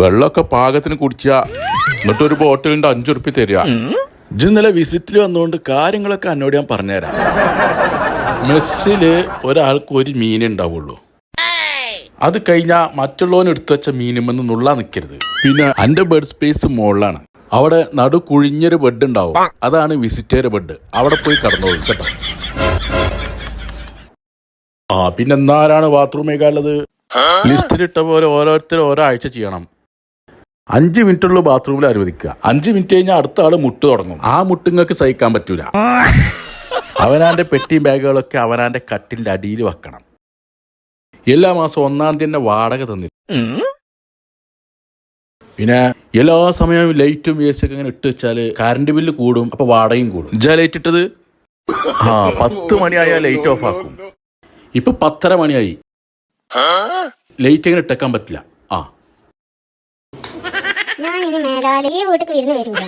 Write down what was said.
വെള്ളമൊക്കെ പാകത്തിന് കുടിച്ച എന്നിട്ട് ഒരു ബോട്ടിലിന്റെ അഞ്ചുറുപ്പി തരിക. ഇന്നലെ വിസിറ്റിൽ വന്നുകൊണ്ട് കാര്യങ്ങളൊക്കെ എന്നോട് ഞാൻ പറഞ്ഞുതരാം. മെസ്സിൽ ഒരാൾക്ക് ഒരു മീൻ ഉണ്ടാവുള്ളൂ. അത് കഴിഞ്ഞാ മറ്റുള്ളവന് എടുത്തു വെച്ച മീനുമെന്ന് നുള്ളാൻ നിൽക്കരുത് പിന്നെ എന്റെ ബെഡ് സ്പേസ് മുകളിലാണ് അവിടെ നടു കുഴിഞ്ഞൊരു ബെഡ് ഉണ്ടാവും. അതാണ് വിസിറ്റേർ ബെഡ് അവിടെ പോയി കടന്നോളൂ കേട്ടോ. ആ പിന്നെ എന്നാരാണ് ബാത്റൂം ലിസ്റ്റിലിട്ട പോലെ ഓരോരുത്തരും ഓരോ ആഴ്ച ചെയ്യണം. അഞ്ച് മിനിറ്റുള്ള ബാത്റൂമിൽ അനുവദിക്കുക അഞ്ച് മിനിറ്റ് കഴിഞ്ഞാൽ അടുത്ത ആൾ മുട്ട് തുടങ്ങും. ആ മുട്ടുങ്ങൾക്ക് സഹിക്കാൻ പറ്റൂല. അവനാന്റെ പെട്ടിയും ബാഗുകളൊക്കെ അവനാന്റെ കട്ടിന്റെ അടിയിൽ വെക്കണം. എല്ലാ മാസം ഒന്നാം തീയതി തന്നെ വാടക തന്നി പിന്നെ എല്ലാ സമയവും ലൈറ്റും വേസ്റ്റ് ഒക്കെ ഇങ്ങനെ ഇട്ട് വെച്ചാൽ കറണ്ട് ബില്ല് കൂടും അപ്പൊ വാടകയും കൂടും. ഇജാ ലൈറ്റ് ഇട്ടത്? ആ പത്ത് മണിയായാൽ ലൈറ്റ് ഓഫ് ആക്കും. ഇപ്പൊ പത്തര മണിയായി. ലൈറ്റ് എങ്ങനെ ഇട്ടേക്കാൻ പറ്റില്ല. ഞാൻ ഇനി മേലാലെ ഈ വീട്ടിൽ വിരുന്ന് വരില്ല